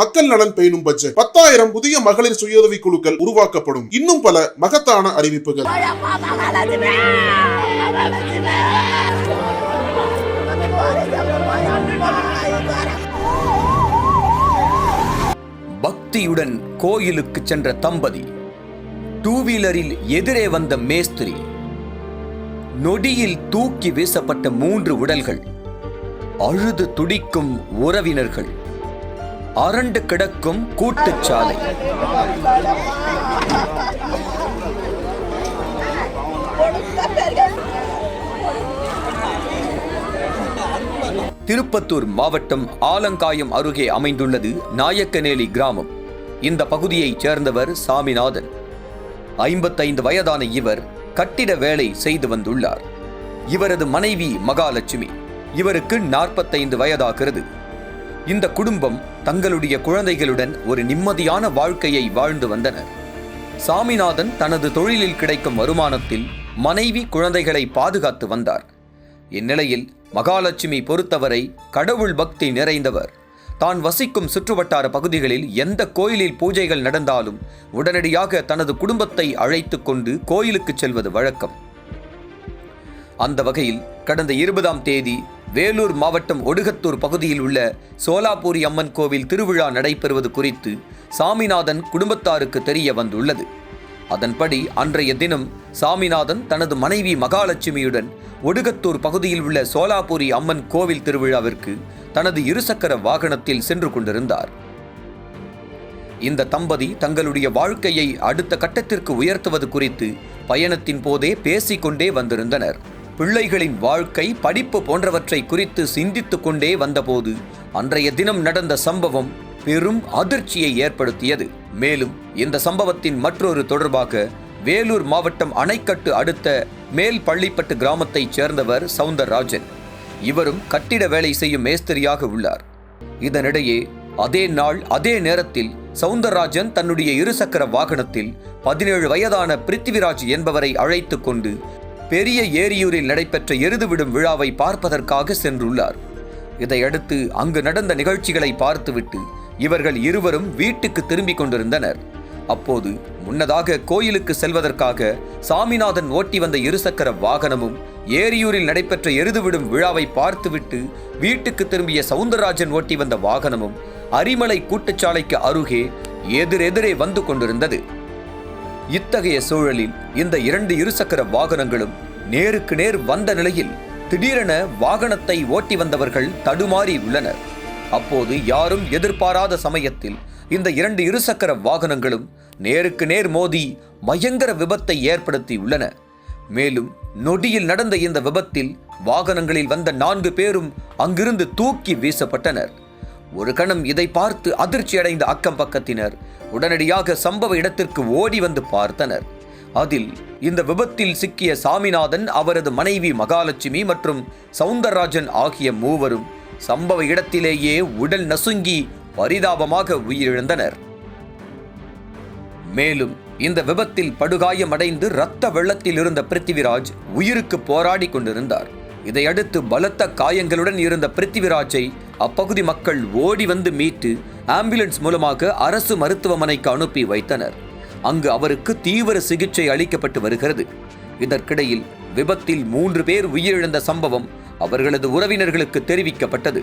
மக்கள் நலன் பேணும் பட்ஜெட். பத்தாயிரம் புதிய மகளிர் சுயுதவி குழுக்கள் உருவாக்கப்படும். இன்னும் பல மகத்தான அறிவிப்புகள். பக்தியுடன் கோயிலுக்கு சென்ற தம்பதி டூ வீலரில் எதிரே வந்த மேஸ்திரி நொடியில் தூக்கி வீசப்பட்ட மூன்று உடல்கள் அழுது துடிக்கும் உறவினர்கள். அரண்டு கிடக்கும் கூட்டுச்சாலை திருப்பத்தூர் மாவட்டம் ஆலங்காயம் அருகே அமைந்துள்ளது நாயக்கநேலி கிராமம். இந்த பகுதியைச் சேர்ந்தவர் சாமிநாதன். ஐம்பத்தைந்து வயதான இவர் கட்டிட வேலை செய்து வந்துள்ளார். இவரது மனைவி மகாலட்சுமி. இவருக்கு நாற்பத்தைந்து வயதாகிறது. இந்த குடும்பம் தங்களுடைய குழந்தைகளுடன் ஒரு நிம்மதியான வாழ்க்கையை வாழ்ந்து வந்தனர். சாமிநாதன் தனது தொழிலில் கிடைக்கும் வருமானத்தில் மனைவி குழந்தைகளை பாதுகாத்து வந்தார். இந்நிலையில் மகாலட்சுமி பொறுத்தவரை கடவுள் பக்தி நிறைந்தவர். தான் வசிக்கும் சுற்றுவட்டார பகுதிகளில் எந்த கோயிலில் பூஜைகள் நடந்தாலும் உடனடியாக தனது குடும்பத்தை அழைத்து கொண்டு கோயிலுக்கு செல்வது வழக்கம். அந்த வகையில் கடந்த இருபதாம் தேதி வேலூர் மாவட்டம் ஒடுகத்தூர் பகுதியில் உள்ள சோலாபூரி அம்மன் கோவில் திருவிழா நடைபெறுவது குறித்து சாமிநாதன் குடும்பத்தாருக்கு தெரிய வந்துள்ளது. அதன்படி அன்றைய தினம் சாமிநாதன் தனது மனைவி மகாலட்சுமியுடன் ஒடுகத்தூர் பகுதியில் உள்ள சோலாபூரி அம்மன் கோவில் திருவிழாவிற்கு தனது இருசக்கர வாகனத்தில் சென்று கொண்டிருந்தார். இந்த தம்பதி தங்களுடைய வாழ்க்கையை அடுத்த கட்டத்திற்கு உயர்த்துவது குறித்து பயணத்தின் போதே பேசிக்கொண்டே வந்திருந்தனர். பிள்ளைகளின் வாழ்க்கை படிப்பு போன்றவற்றை குறித்து சிந்தித்து கொண்டே வந்தபோது அன்றைய தினம் நடந்த சம்பவம் பெரும் அதிர்ச்சியை ஏற்படுத்தியது. மேலும் இந்த சம்பவத்தின் மற்றொரு தொடர்பாக வேலூர் மாவட்டம் அணைக்கட்டு அடுத்த மேல் பள்ளிப்பட்டு கிராமத்தைச் சேர்ந்தவர் சவுந்தரராஜன். இவரும் கட்டிட வேலை செய்யும் மேஸ்திரியாக உள்ளார். இதனிடையே அதே நாள் அதே நேரத்தில் சவுந்தரராஜன் தன்னுடைய இருசக்கர வாகனத்தில் பதினேழு வயதான பிருத்திவிராஜ் என்பவரை அழைத்து கொண்டு பெரிய ஏரியூரில் நடைபெற்ற எருதுவிடும் விழாவை பார்ப்பதற்காக சென்றுள்ளார். இதையடுத்து அங்கு நடந்த நிகழ்ச்சிகளை பார்த்துவிட்டு இவர்கள் இருவரும் வீட்டுக்கு திரும்பிக் கொண்டிருந்தனர். அப்போது முன்னதாக கோயிலுக்கு செல்வதற்காக சாமிநாதன் ஓட்டி வந்த இருசக்கர வாகனமும் ஏரியூரில் நடைபெற்ற எருதுவிடும் விழாவை பார்த்துவிட்டு வீட்டுக்கு திரும்பிய சவுந்தரராஜன் ஓட்டி வந்த வாகனமும் அரிமலை கூட்டுச்சாலைக்கு அருகே எதிரெதிரே வந்து கொண்டிருந்தது. இத்தகைய சூழலில் இந்த இரண்டு இருசக்கர வாகனங்களும் நேருக்கு நேர் வந்த நிலையில் திடீரென வாகனத்தை ஓட்டி வந்தவர்கள் தடுமாறி உள்ளனர். அப்போது யாரும் எதிர்பாராத சமயத்தில் இந்த இரண்டு இருசக்கர வாகனங்களும் நேருக்கு நேர் மோதி பயங்கர விபத்தை ஏற்படுத்தி உள்ளன. மேலும் நொடியில் நடந்த இந்த விபத்தில் வாகனங்களில் வந்த நான்கு பேரும் அங்கிருந்து தூக்கி வீசப்பட்டனர். ஒரு கணம் இதை பார்த்து அதிர்ச்சியடைந்த அக்கம் பக்கத்தினர் உடனடியாக சம்பவ இடத்திற்கு ஓடி வந்து பார்த்தனர். அதில் இந்த விபத்தில் சிக்கிய சாமிநாதன் அவரது மனைவி மகாலட்சுமி மற்றும் சவுந்தரராஜன் ஆகிய மூவரும் சம்பவ இடத்திலேயே உடல் நசுங்கி பரிதாபமாக உயிரிழந்தனர். மேலும் இந்த விபத்தில் படுகாயமடைந்து இரத்த வெள்ளத்தில் இருந்த பிருத்திவிராஜ் உயிருக்கு போராடி கொண்டிருந்தார். இதையடுத்து பலத்த காயங்களுடன் இருந்த பிருத்திவிராஜை அப்பகுதி மக்கள் ஓடி வந்து மீட்டு ஆம்புலன்ஸ் மூலமாக அரசு மருத்துவமனைக்கு அனுப்பி வைத்தனர். அங்கு அவருக்கு தீவிர சிகிச்சை அளிக்கப்பட்டு வருகிறது. இதற்கிடையில் விபத்தில் மூன்று பேர் உயிரிழந்த சம்பவம் அவர்களது உறவினர்களுக்கு தெரிவிக்கப்பட்டது.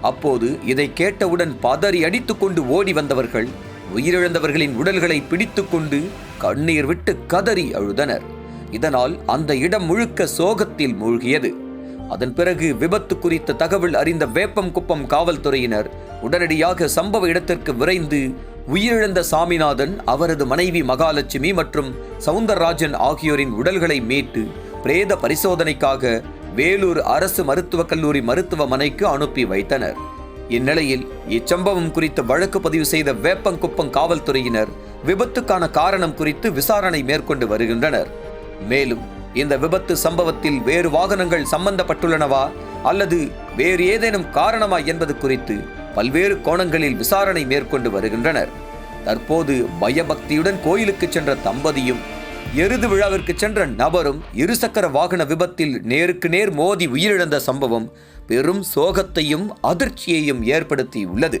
அப்போது இதை கேட்டவுடன் பதறி அடித்துக்கொண்டு ஓடி வந்தவர்கள் உயிரிழந்தவர்களின் உடல்களை பிடித்துக்கொண்டு கண்ணீர் விட்டு கதறி அழுதனர். இதனால் அந்த இடம் முழுக்க சோகத்தில் மூழ்கியது. அதன் பிறகு விபத்து குறித்த தகவல் அறிந்த வேப்பம்குப்பம் காவல்துறையினர் உடனடியாக சம்பவ இடத்திற்கு விரைந்து உயிரிழந்த சாமிநாதன் அவரது மனைவி மகாலட்சுமி மற்றும் சவுந்தரராஜன் ஆகியோரின் உடல்களை மீட்டு பிரேத பரிசோதனைக்காக வேலூர் அரசு மருத்துவக் கல்லூரி மருத்துவமனைக்கு அனுப்பி வைத்தனர். இந்நிலையில் இச்சம்பவம் குறித்து வழக்கு பதிவு செய்த வேப்பங்குப்பம் காவல்துறையினர் விபத்துக்கான காரணம் குறித்து விசாரணை மேற்கொண்டு வருகின்றனர். மேலும் இந்த விபத்து சம்பவத்தில் வேறு வாகனங்கள் சம்பந்தப்பட்டுள்ளனவா அல்லது வேறு ஏதேனும் காரணமா என்பது குறித்து பல்வேறு கோணங்களில் விசாரணை மேற்கொண்டு வருகின்றனர் தற்போது பயபக்தியுடன் கோயிலுக்கு சென்ற தம்பதியும் எருது விழாவிற்கு சென்ற நபரும் இருசக்கர வாகன விபத்தில் நேருக்கு நேர் மோதி உயிரிழந்த சம்பவம் பெரும் சோகத்தையும் அதிர்ச்சியையும் ஏற்படுத்தி உள்ளது